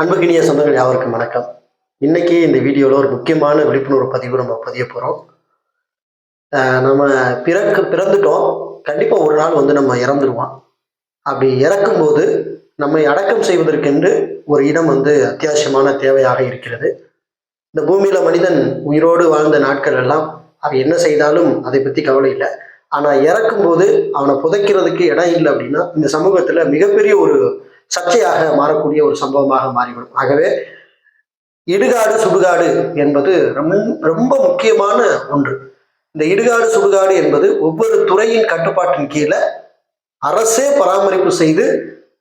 அன்புக்கினிய சொந்தங்கள் யாவருக்கும் வணக்கம். இன்னைக்கு இந்த வீடியோவில் ஒரு முக்கியமான விழிப்புணர்வு பதிவு நம்ம பதிய போகிறோம் நம்ம பிறக்க பிறந்துட்டோம். கண்டிப்பாக ஒரு நாள் வந்து நம்ம இறந்துருவோம். அப்படி இறக்கும்போது நம்மை அடக்கம் செய்வதற்கென்று ஒரு இடம் வந்து அத்தியாவசியமான தேவையாக இருக்கிறது. இந்த பூமியில் மனிதன் உயிரோடு வாழ்ந்த நாட்கள் எல்லாம் அவன் என்ன செய்தாலும் அதை பற்றி கவலை இல்லை. ஆனால் இறக்கும்போது அவனை புதைக்கிறதுக்கு இடம் இல்லை அப்படின்னா இந்த சமூகத்தில் மிகப்பெரிய ஒரு சர்ச்சையாக மாறக்கூடிய ஒரு சம்பவமாக மாறிவிடும். ஆகவே இடுகாடு சுடுகாடு என்பது ரொம்ப ரொம்ப முக்கியமான ஒன்று. இந்த இடுகாடு சுடுகாடு என்பது ஒவ்வொரு துறையின் கட்டுப்பாட்டின் கீழே அரசே பராமரிப்பு செய்து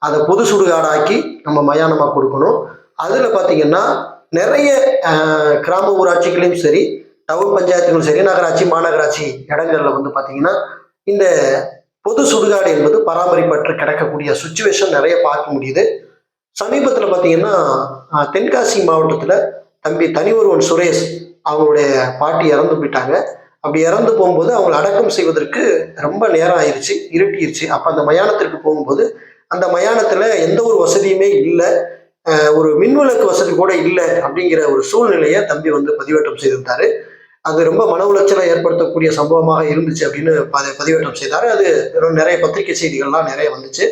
அதை பொது சுடுகாடாக்கி நம்ம மயானமாக கொடுக்கணும். அதில் பார்த்தீங்கன்னா நிறைய கிராம ஊராட்சிகளையும் சரி டவுன் பஞ்சாயத்துகளும் சரி நகராட்சி மாநகராட்சி இடங்கள்ல வந்து பார்த்தீங்கன்னா இந்த பொது சுடுகாடு என்பது பராமரிப்பற்று கிடக்கக்கூடிய சுச்சுவேஷன் நிறைய பார்க்க முடியுது. சமீபத்தில் பார்த்தீங்கன்னா தென்காசி மாவட்டத்தில் தம்பி தனி ஒருவன் சுரேஷ் அவங்களுடைய பாட்டி இறந்து போயிட்டாங்க. அப்படி இறந்து போகும்போது அவங்களை அடக்கம் செய்வதற்கு ரொம்ப நேரம் ஆயிடுச்சு இருட்டிருச்சு. அப்போ அந்த மயானத்திற்கு போகும்போது அந்த மயானத்தில் எந்த ஒரு வசதியுமே இல்லை. ஒரு மின்விளக்கு வசதி கூட இல்லை அப்படிங்கிற ஒரு சூழ்நிலையை தம்பி வந்து பதிவேற்றம் செய்திருந்தாரு. அது ரொம்ப மன உளைச்சலை ஏற்படுத்தக்கூடிய சம்பவமாக இருந்துச்சு அப்படின்னு பதிவேற்றம் செய்தார். அது நிறைய பத்திரிகை செய்திகள்லாம் நிறைய வந்துச்சு.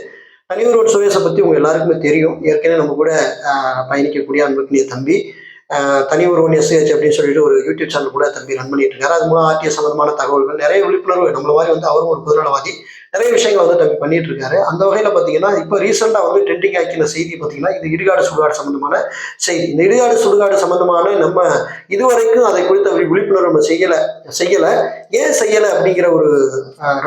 தனியொருவன் சுரேஷை பற்றி உங்க எல்லாருக்குமே தெரியும். ஏற்கனவே நம்ம கூட பயணிக்கக்கூடிய அன்புக்குரிய தம்பி தனியூர் ஒன் எஸ்ஹெச் அப்படின்னு சொல்லிட்டு ஒரு யூடியூப் சேனல் கூட தம்பி ரன் பண்ணிட்டு இருக்காரு. அது மூலம் ஆர்டிஎஸ் சம்பந்தமான தகவல்கள் நிறைய விழிப்புணர்வு நம்மள மாதிரி வந்து அவரும் ஒரு பொதுநலவாதி. நிறைய விஷயங்கள் வந்து தம்பி பண்ணிட்டு இருக்காரு அந்த வகையில் பார்த்தீங்கன்னா இப்போ ரீசெண்டாக வந்து ட்ரெண்டிங் ஆக்கின செய்தி பார்த்தீங்கன்னா இந்த இடுகாடு சுடுகாடு சம்பந்தமான செய்தி. இந்த இடுகாடு சுடுகாடு சம்பந்தமான நம்ம இதுவரைக்கும் அதை குறித்த விழிப்புணர்வு நம்ம செய்யலை செய்யலை. ஏன் செய்யலை அப்படிங்கிற ஒரு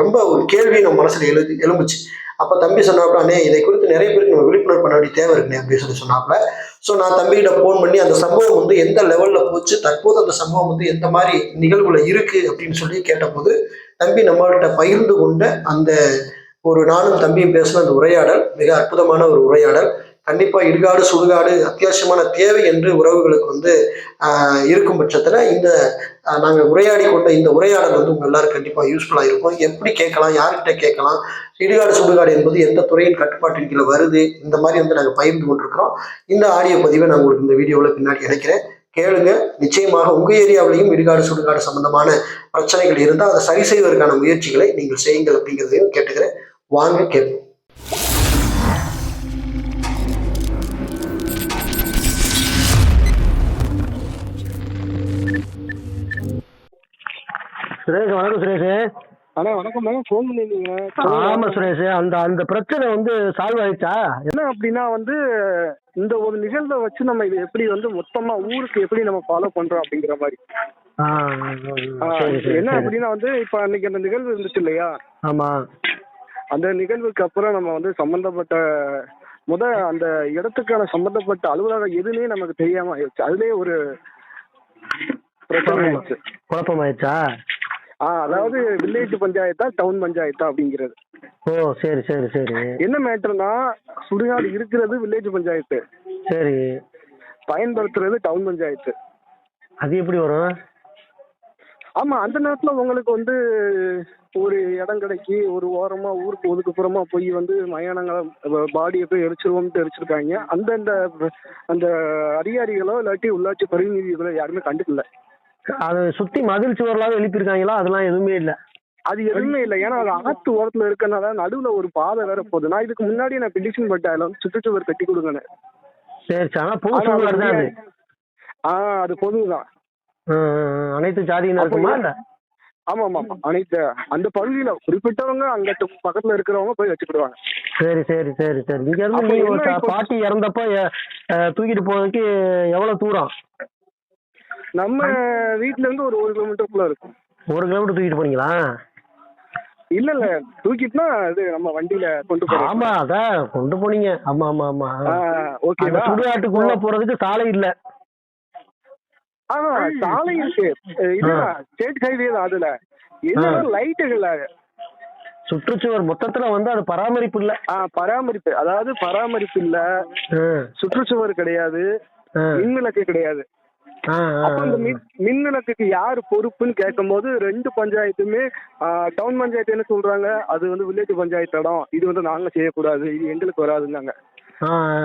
ரொம்ப ஒரு கேள்வி நம்ம மனசுல எழு எழும்புச்சு. அப்போ தம்பி சொன்னாப்புல அண்ணே இதை குறித்து நிறைய பேருக்கு நம்ம விழிப்புணர்வு பண்ண வேண்டிய தேவை இருக்குண்ணே அப்படின்னு சொல்லி சொன்னாப்புல ஸோ நான் தம்பிகிட்ட ஃபோன் பண்ணி அந்த சம்பவம் வந்து எந்த லெவலில் போச்சு தற்போது அந்த சம்பவம் வந்து எந்த மாதிரி நிகழ்வுல இருக்கு அப்படின்னு சொல்லி கேட்டபோது தம்பி நம்மள்கிட்ட பகிர்ந்து கொண்ட அந்த ஒரு நானும் தம்பியும் பேசின அந்த உரையாடல் மிக அற்புதமான ஒரு உரையாடல். கண்டிப்பாக இடுகாடு சுடுகாடு அத்தியாவசியமான தேவை என்று உறவுகளுக்கு வந்து இருக்கும் பட்சத்தில் இந்த நாங்கள் உரையாடி கொண்ட இந்த உரையாடல் வந்து உங்கள் எல்லாரும் கண்டிப்பாக யூஸ்ஃபுல்லாக இருக்கும். எப்படி கேட்கலாம் யார்கிட்ட கேட்கலாம் இடுகாடு சுடுகாடு என்பது எந்த துறையின் கட்டுப்பாட்டின் கீழே வருது இந்த மாதிரி வந்து நாங்கள் பகிர்ந்து கொண்டிருக்கிறோம். இந்த ஆடியோ பதிவை நான் உங்களுக்கு இந்த வீடியோவில் பின்னாடி இணைக்கிறேன். கேளுங்க நிச்சயமாக உங்கள் ஏரியாவிலையும் இடுகாடு சுடுகாடு சம்பந்தமான பிரச்சனைகள் இருந்தால் அதை சரி செய்வதற்கான முயற்சிகளை நீங்கள் செய்யுங்கள் அப்படிங்கிறதையும் கேட்டுக்கிறேன். வாங்க கேட்போம். அண்ணா வணக்கம் மேம். ஃபோன் பண்ணியிருந்தீங்க ஆமா சுரேஷ். அந்த அந்த பிரச்சனை வந்து சால்வ் ஆயிடுச்சா? என்ன அப்படின்னா வந்து இந்த ஒரு நிகழ்வை வச்சு நம்ம இது எப்படி வந்து மொத்தமா ஊருக்கு எப்படி நம்ம ஃபாலோ பண்றோம் அப்படிங்கிற மாதிரி. என்ன. அப்படின்னா வந்து இப்ப அன்னைக்கு அந்த நிகழ்வு இருந்துச்சு இல்லையா? ஆமா. அந்த நிகழ்வுக்கு அப்புறம் நம்ம வந்து சம்பந்தப்பட்ட முத அந்த இடத்துக்கான சம்பந்தப்பட்ட அலுவலகம் எதுன்னே நமக்கு தெரியாம ஆயிடுச்சு. அதுலயே ஒரு பிரச்சனை ஆயிடுச்சு. குழப்பமாயிடுச்சா? ஆ அதாவது வில்லேஜ் பஞ்சாயத்தா டவுன் பஞ்சாயத்தா அப்படிங்கிறது. ஓ சரி சரி சரி. என்ன மேட்டர்னா சுடுகாடு இருக்கிறது வில்லேஜ் பஞ்சாயத்து. சரி. பயன்படுத்துறது டவுன் பஞ்சாயத்து. அது எப்படி வரும்? ஆமா அந்த நேரத்துல உங்களுக்கு வந்து ஒரு இடம் கிடைக்கி ஒரு ஓரமா ஊருக்கு ஒதுக்குப்புறமா போய் வந்து மயானங்களை பாடியை போய் எரிச்சிருவோம்ட்டு எரிச்சிருக்காங்க. அந்தந்த அந்த அதிகாரிகளோ இல்லாட்டி உள்ளாட்சி பிரதிநிதிகளோ யாருமே கண்டுக்கல. அது சுத்தி மதில் சுவர்லாம் எழுப்பியிருக்காங்களா? அதெல்லாம் எதுவுமே இல்ல. அது எதுவுமே இல்லை. ஏன்னா அது ஆத்து ஓரத்துல இருக்கனால நடுவுல ஒரு பாதை வேற போகுது. நான் இதுக்கு முன்னாடி நான் பெட்டிஷன் போட்டேன் அதுல வந்து சுற்றுச்சுவர் கட்டி கொடுங்கன்னு. சரி ஆனா பொது தான் அது. ஆ அது பொதுதான். அனைத்து ஜாதியினர் இருக்குமா இல்ல? ஆமா ஆமா அனைத்து அந்த பகுதியில குறிப்பிட்டவங்க அங்க பக்கத்துல இருக்கிறவங்க போய் வச்சுக்கிடுவாங்க. சரி சரி சரி சரி. இங்க இருந்து பாட்டி இறந்தப்ப தூக்கிட்டு போறதுக்கு எவ்வளவு தூரம்? நம்ம வீட்ல இருந்து ஒரு ஒரு கிலோமீட்டருக்குள்ள இருக்கும். ஒரு கிலோமீட்டர் தூக்கிட்டு போனீங்களா? இல்ல இல்ல தூக்கிட்டுனா இது நம்ம வண்டியில கொண்டு போறோம் ஆமா அதான் கொண்டு போனீங்க. ஆமா ஆமா ஆமா. அந்த ஓகேவா சுடுகாட்டுக்குள்ள போறதுக்கு சாலை இல்ல. ஆமா சாலை இருக்கு. அஹ் இது ஸ்டேட் ஹைவே தான் அதுல. என்னன்னா லைட்டுகள் சுற்றுச்சுவர் மொத்தத்துல வந்து அது பராமரிப்பு இல்ல. பராமரிப்பு. அதாவது பராமரிப்பு இல்ல. சுற்றுச்சுவர் கிடையாது. மின் விளக்கு கிடையாது. அப்ப இந்த மின் விளக்குக்கு யார் பொறுப்புன்னு கேட்கும்போது ரெண்டு பஞ்சாயத்துமே டவுன் பஞ்சாயத்து என்ன சொல்றாங்க? அது வந்து வில்லேஜ் பஞ்சாயத்து இடம். இது வந்து நாங்க செய்யக்கூடாது. இது எங்களுக்கு வராதுன்னாங்க.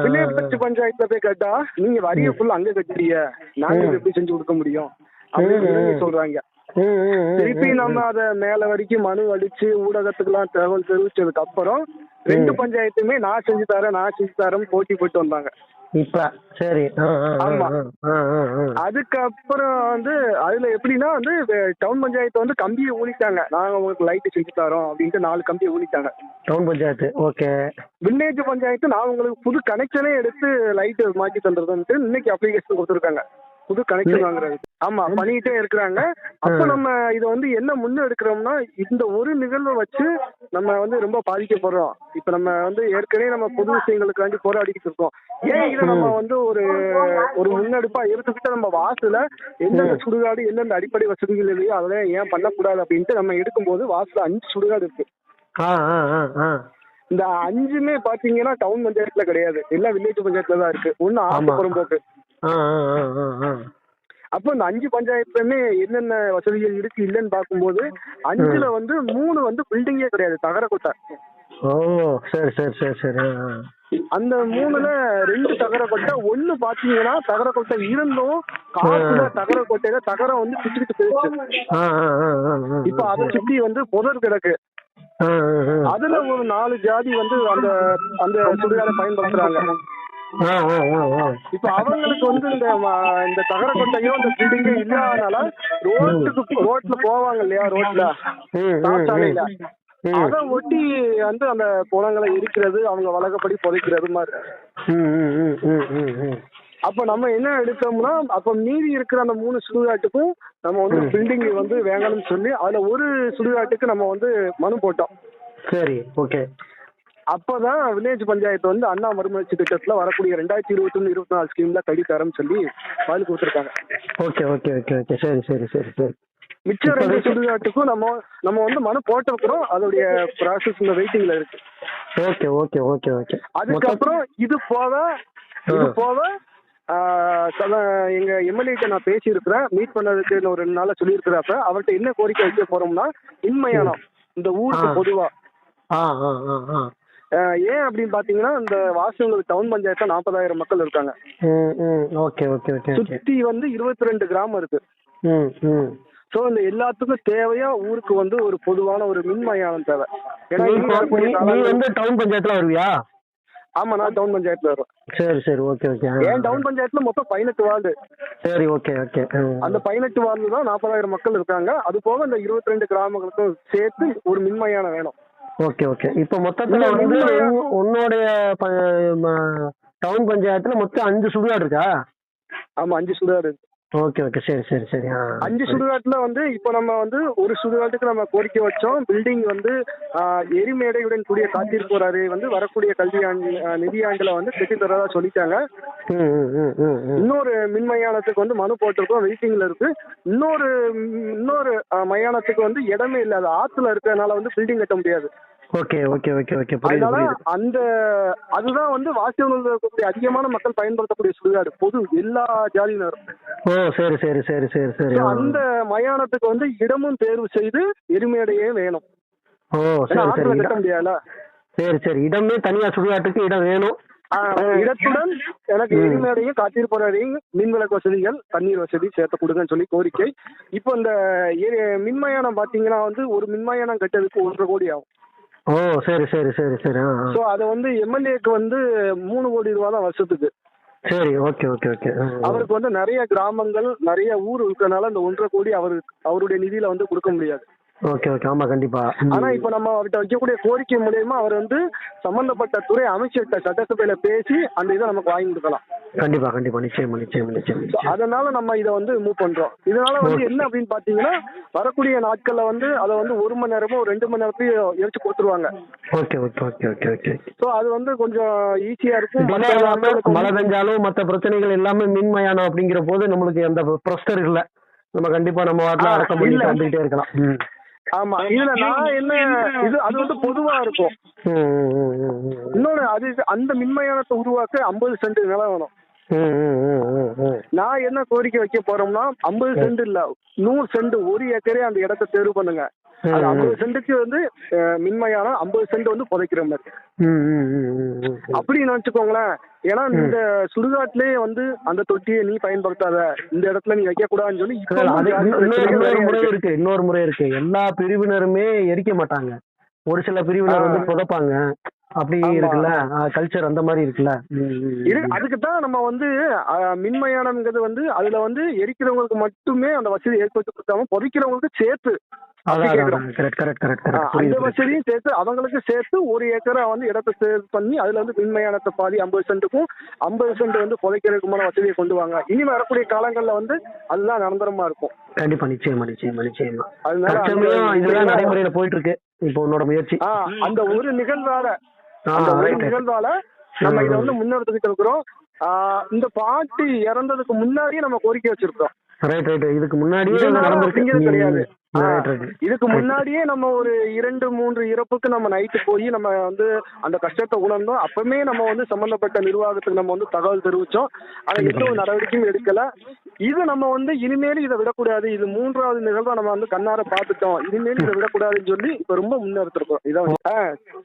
வில்லேஜ் பஞ்சாயத்துல போய் கேட்டா நீங்க வரிய ஃபுல்லா அங்க கட்டுறீங்க. நாங்க. எப்படி செஞ்சு கொடுக்க முடியும்? அப்படின்னு. சொல்றாங்க. திருப்பி நம்ம அத மேல வரைக்கும் மனு அடிச்சு ஊடகத்துக்குலாம் தகவல் தெரிவிச்சதுக்கு அப்புறம் ரெண்டு. பஞ்சாயத்துமே நான் செஞ்சு தரேன் நான் செஞ்சு தரேன் போட்டி போட்டு வந்தாங்க. இப்ப சரி. அதுக்கப்புறம் வந்து அதுல எப்படின்னா வந்து டவுன் பஞ்சாயத்து வந்து கம்பியை ஊனிட்டாங்க நாங்க உங்களுக்கு லைட் செஞ்சு தரோம் அப்படின்ட்டு நாலு கம்பியை ஊனிட்டாங்க town panchayat okay. Village panchayat நான் உங்களுக்கு புது கனெக்ஷனே எடுத்து லைட் மாட்டி தந்துருதுன்ட்டு இன்னைக்கு அப்ளிகேஷன் கொடுத்துருக்காங்க. புது கனெக்ஷன் வாங்குறது. ஆமா பண்ணிட்டே இருக்கிறாங்க. அப்ப. நம்ம இத வந்து என்ன முன்ன எடுக்கிறோம்னா இந்த ஒரு நிகழ்வை வச்சு நம்ம வந்து ரொம்ப பாதிக்கப்படுறோம். இப்ப நம்ம வந்து ஏற்கனவே நம்ம பொது விஷயங்களுக்காண்டி போராடிக்கிட்டு இருக்கோம். ஏன் இதை நம்ம வந்து ஒரு ஒரு முன்னெடுப்பா எடுத்துக்கிட்டு நம்ம வாசல எந்தெந்த சுடுகாடு எந்தெந்த அடிப்படை வசதிகள் இல்லையோ அதெல்லாம் ஏன் பண்ணக்கூடாது அப்படின்ட்டு நம்ம எடுக்கும்போது வாசல அஞ்சு சுடுகாடு இருக்கு. இந்த அஞ்சுமே பாத்தீங்கன்னா டவுன் பஞ்சாயத்துல கிடையாது. எல்லாம் வில்லேஜ் பஞ்சாயத்துல தான் இருக்கு ஒன்னு ஆமா. ஆசைப்புறம்போக்கு ஆ ஆ ஆ ஆ ஆ அப்போ இந்த அஞ்சு பஞ்சாயத்துலயுமே என்னென்ன வசதிகள் இருக்கு இல்லைன்னு பார்க்கும்போது அஞ்சுல வந்து மூணு வந்து பில்டிங்கே கிடையாது தகரக்கொட்டை ஓ சரி சரி சரி சரி. அந்த மூணுல ரெண்டு தகரக்கொட்டை ஒண்ணு பாத்தீங்கன்னா தகரக்கொட்டை இருந்தும் காத்துல தகரக்கொட்டையில தகரம் வந்து சுத்திக்கிட்டு போயிடுச்சு. இப்ப அதை சுத்தி வந்து புதர் கிடக்கு. அதுல ஒரு நாலு ஜாதி வந்து அந்த அந்த சுடுகாடை பயன்படுத்துறாங்க. இப்ப அவங்களுக்கு வந்து இந்த இந்த தகரக்கொட்டையோ இந்த பில்டிங்கோ இல்லாதனால ரோட்டுக்கு ரோட்ல போவாங்க இல்லையா ரோட்ல. ம். அதை ஒட்டி வந்து அந்த புலங்களை இருக்கிறது அவங்க வழக்கப்படி புதைக்கிறது மாதிரி. அப்ப நம்ம என்ன எடுத்தோம்னா அப்ப மீதி இருக்கிற அந்த மூணு சுடுகாட்டுக்கும் நம்ம வந்து பில்டிங் வந்து வேங்கணும்னு சொல்லி அதுல ஒரு சுடுகாட்டுக்கு நம்ம வந்து மனு போட்டோம். சரி ஓகே அப்பதான் வில்லேஜ் பஞ்சாயத்து வந்து அண்ணா மறுமலர்ச்சி திட்டத்துல வரக்கூடிய ரெண்டாயிரத்தி இருபத்தி ஒன்று இருபத்தி நாலு ஸ்கீம்ல கடி தரேன்னு சொல்லி பதில் கொடுத்துருக்காங்க. Okay okay okay okay. சரி சரி சரி சரி. மிச்சம் ரெண்டு சுடுகாட்டுக்கும் நம்ம நம்ம வந்து மனு போட்டிருக்கிறோம் அதோடைய ப்ராசஸ் இந்த வெயிட்டிங்ல இருக்கு. Okay okay okay okay. அதுக்கப்புறம் இது போக இது போக எங்க எம்எல்ஏட்ட நான் பேசியிருக்கிறேன். மீட் பண்ணதுக்கு ஒரு ரெண்டு நாளா சொல்லியிருக்கிறப்ப அவர்கிட்ட என்ன கோரிக்கை வைக்க போறோம்னா இன்மையானம் இந்த ஊருக்கு. பொதுவா. ஆ ஆ ஆ ஆ. ஆஹ், ஏன் அப்படின்னு பாத்தீங்கன்னா இந்த வாசங்களுக்கு டவுன் பஞ்சாயத்துல நாற்பதாயிரம் மக்கள் இருக்காங்க. ஓகே ஓகே ஓகே சுத்தி வந்து இருபத்தி ரெண்டு கிராமம் இருக்கு சோ இந்த எல்லாத்துக்கும் தேவையா ஊருக்கு வந்து ஒரு பொதுவான ஒரு மின்மயானம் தேவை. ஏன்னா நீ வந்து டவுன் பஞ்சாயத்துல வருவியா? ஆமா நான் டவுன் பஞ்சாயத்துல வரும் சரி சரி. Okay okay. ஏன் டவுன் பஞ்சாயத்துல மொத்தம் பதினெட்டு வார்டு. சரி ஓகே ஓகே. அந்த பதினெட்டு வார்டு தான் நாற்பதாயிரம் மக்கள் இருக்காங்க. அது போக இந்த இருபத்தி ரெண்டு கிராமங்களுக்கும் சேர்த்து ஒரு மின்மயானம் வேணும். ஓகே ஓகே இப்போ மொத்தத்துல வந்து உன்னுடைய டவுன் பஞ்சாயத்துல மொத்தம் அஞ்சு சுடுகாடு இருக்கா ஆமா அஞ்சு சுடுகாடு இருக்கு. ஓகே ஓகே சரி சரி சரி. அஞ்சு சுடுகாட்டுல வந்து இப்போ நம்ம வந்து ஒரு சுடுகாட்டுக்கு நம்ம கோரிக்கை வச்சோம். பில்டிங் வந்து எரிமேடையுடன் கூடிய காத்திருப்போர் அறை வந்து வரக்கூடிய கல்வியாண்டு ஆஹ், நிதியாண்டுல வந்து கட்டி தரதா சொல்லிட்டாங்க. இன்னொரு மின் மயானத்துக்கு வந்து மனு போட்டிருக்கோம். வெயிட்டிங்ல இருக்கு. இன்னொரு இன்னொரு மயானத்துக்கு வந்து இடமே இல்லை. அது ஆத்துல இருக்கிறதுனால வந்து பில்டிங் கட்ட முடியாது. Okay okay okay okay. புரியுது அதனால அந்த அதுதான் வந்து வாசியவர்கள் இருக்கக்கூடிய அதிகமான மக்கள் பயன்படுத்தக்கூடிய சுடுகாடு பொது எல்லா ஜாதியினரும். ஓ சரி சரி சரி சரி சரி. அந்த மயானத்துக்கு வந்து இடமும் தேர்வு செய்து எருமையடையே வேணும். ஓ சரி சரி. கட்ட முடியாதுல சரி சரி. இடமே தனியா சுடுகாட்டுக்கு இடம் வேணும். இடத்துடன் எனக்கு ம். எரிமையடையும் காத்திருப்பறையும் மின் விளக்கு வசதிகள் தண்ணீர் வசதி சேர்த்து கொடுங்கன்னு சொல்லி கோரிக்கை. இப்போ இந்த மின்மயானம் பாத்தீங்கன்னா வந்து ஒரு மின்மயானம் கட்டுறதுக்கு ஒன்றரை கோடி ஆகும். ஓ சரி சரி சரி சரி. ஸோ அதை வந்து எம்எல்ஏக்கு வந்து மூணு கோடி ரூபா தான் வருஷத்துக்கு சரி ஓகே ஓகே ஓகே. அவருக்கு வந்து நிறைய கிராமங்கள் நிறைய ஊர் இருக்கிறனால இந்த ஒன்றரை கோடி அவருக்கு அவருடைய நிதியில வந்து கொடுக்க முடியாது ஓகே ஓகே ஆமா கண்டிப்பா. ஆனா இப்ப நம்ம அவர்கிட்ட வைக்கக்கூடிய கோரிக்கை மூலியமா அவர் வந்து சம்பந்தப்பட்ட துறை அமைச்சர்கிட்ட சட்டசபையில பேசி அந்த இதை நமக்கு வாங்கி கொடுக்கலாம் கண்டிப்பா கண்டிப்பா நிச்சயமா நிச்சயமா நிச்சயமா. அதனால நம்ம இதை வந்து மூவ் பண்றோம் இதனால வந்து என்ன அப்படின்னு பாத்தீங்கன்னா வரக்கூடிய நாட்கள்ல வந்து அதை வந்து ஒரு மணி நேரமோ ரெண்டு மணி நேரத்தையும் எரிச்சு கொடுத்துருவாங்க okay okay okay okay okay so அது வந்து கொஞ்சம் ஈஸியா இருக்கும் மழை பெஞ்சாலும் மத்த பிரச்சனைகள் எல்லாமே மின்மயானம் அப்படிங்கிற போது நம்மளுக்கு எந்த ப்ரெஷர் இல்ல நம்ம கண்டிப்பா நம்ம வாட்டில பண்ணிட்டு இல்ல. வந்துகிட்டே இருக்கலாம். ஆமா இதுல நான் என்ன இது அது வந்து பொதுவா இருக்கும். இன்னொன்னு அது அந்த மின்மயானத்தை உருவாக்க ஐம்பது சென்ட் நிலம் வேணும். நான் என்ன கோரிக்கை வைக்க போறோம்னா ஐம்பது சென்ட் இல்ல நூறு சென்ட் ஒரு ஏக்கரே அந்த இடத்த தேர்வு பண்ணுங்க. ஐம்பது சென்ட்டுக்கு வந்து மின்மயான ஐம்பது சென்ட் வந்து புதைக்கிற மாதிரி. அப்படின்னு வச்சுக்கோங்களேன் ஏன்னா இந்த சுடுகாட்டிலேயே வந்து அந்த தொட்டியை நீ பயன்படுத்தாத இந்த இடத்துல நீ வைக்க கூடாதுன்னு சொல்லி இன்னொரு முறை இருக்கு. இன்னொரு முறை இருக்கு. எல்லா பிரிவினருமே எரிக்க மாட்டாங்க. ஒரு சில பிரிவினர். வந்து புதைப்பாங்க. அப்படி. இருக்குல்ல? கல்ச்சர் அந்த மாதிரி இருக்குல்ல? அதுக்கு தான் நம்ம வந்து மின்மயானம்ங்கிறது வந்து அதுல வந்து எரிக்கிறவங்களுக்கு மட்டுமே அந்த வசதி ஏற்படுத்தி கொடுக்காம புதைக்கிறவங்களுக்கு சேர்த்து அந்த. வசதியும் சேர்த்து அவங்களுக்கு சேர்த்து ஒரு ஏக்கரா வந்து இடத்த சேவ் பண்ணி அதுல வந்து மின்மயானத்தை பாதி ஐம்பது சென்ட்டுக்கும் ஐம்பது சென்ட் வந்து புதைக்கிறதுக்குமான வசதியை கொண்டு வாங்க. இனி வரக்கூடிய காலங்கள்ல வந்து அதுதான் நிரந்தரமா இருக்கும். கண்டிப்பா நிச்சயமா நிச்சயமா நிச்சயமா. அதனால நடைமுறையில போயிட்டு இருக்கு. இப்போ உன்னோட முயற்சி. அந்த ஒரு நிகழ்வால அந்த ஒரு. நிகழ்வால நம்ம இதை வந்து முன்னெடுத்துக்கிட்டு இருக்கிறோம். இந்த பாட்டி இறந்ததுக்கு முன்னாடியே நம்ம கோரிக்கை வச்சிருக்கோம் ரைட் ரைட் இதுக்கு முன்னாடியே நடந்திருக்கு. கிடையாது. இதுக்கு முன்னாடியே நம்ம ஒரு இரண்டு மூன்று இறப்புக்கு நம்ம நைட்டு போய் நம்ம வந்து அந்த கஷ்டத்தை உணர்ந்தோம். அப்பவுமே நம்ம வந்து சம்பந்தப்பட்ட நிர்வாகத்துக்கு நம்ம வந்து தகவல் தெரிவிச்சோம். ஆனா எந்த ஒரு நடவடிக்கையும் எடுக்கல. இது நம்ம வந்து இனிமேல் இதை விடக்கூடாது. இது மூன்றாவது நிகழ்வா நம்ம வந்து கண்ணார பார்த்துட்டோம். இனிமேல் இதை விடக்கூடாதுன்னு சொல்லி இப்ப ரொம்ப முன்னெடுத்திருக்கோம். இதான்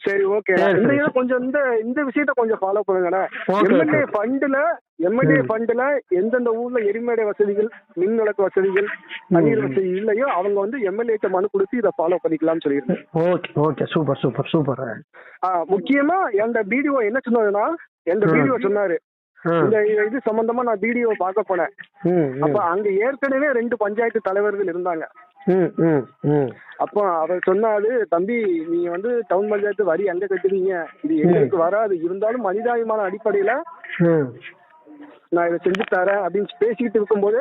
சரி ஓகே. இந்த. இதை கொஞ்சம் இந்த இந்த விஷயத்த கொஞ்சம் ஃபாலோ பண்ணுங்கண்ணே. எம்எல்ஏ. ஃபண்டுல எம்எல்ஏ ஃபண்டுல எந்தெந்த ஊர்ல எரிமேடை வசதிகள் மின் விளக்கு வசதிகள் தண்ணீர் வசதி இல்லையோ அவங்க வந்து எம்எல்ஏட்ட மனு கொடுத்து இதை ஃபாலோ பண்ணிக்கலாம்னு சொல்லியிருந்தேன். Okay okay super super super. முக்கியமா எந்த பிடிஓ என்ன சொன்னதுன்னா எந்த. பிடிஓ சொன்னாரு. இந்த இது சம்பந்தமா நான் பிடிஓ பார்க்க போனேன். அப்ப அங்க ஏற்கனவே ரெண்டு பஞ்சாயத்து தலைவர்கள் இருந்தாங்க. அப்போ அவர் சொன்னாரு தம்பி நீங்க வந்து டவுன் பஞ்சாயத்து வரி அங்க கட்டுவீங்க இது எங்களுக்கு வராது. இருந்தாலும் மனிதாபிமான அடிப்படையில நான் இதை செஞ்சு தரேன் அப்படின்னு பேசிக்கிட்டு இருக்கும்போது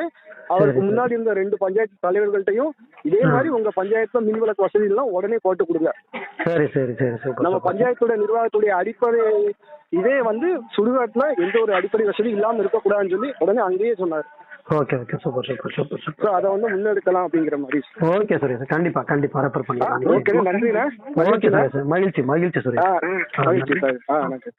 அவருக்கு சரி, சரி. முன்னாடி இருந்த ரெண்டு பஞ்சாயத்து தலைவர்கள்ட்டையும் இதே மாதிரி உங்க பஞ்சாயத்துல மின் விளக்கு வசதி எல்லாம் உடனே போட்டு கொடுங்க. சரி சரி சரி நம்ம பஞ்சாயத்தோட நிர்வாகத்துடைய அடிப்படை இதே வந்து சுடுகாட்டுல எந்த ஒரு அடிப்படை வசதி இல்லாம இருக்கக்கூடாதுன்னு சொல்லி உடனே அங்கேயே சொன்னார். Okay okay super super super super அதை வந்து முன்னெடுக்கலாம் அப்படிங்கிற மாதிரி. ஓகே சுரேஷ் கண்டிப்பா கண்டிப்பா ரெஃபர் ஓகே நன்றிண்ணே. ஓகே சுரேஷ் மகிழ்ச்சி மகிழ்ச்சி ஆ சுரேஷ் மகிழ்ச்சி சார் ஆ நன்றி.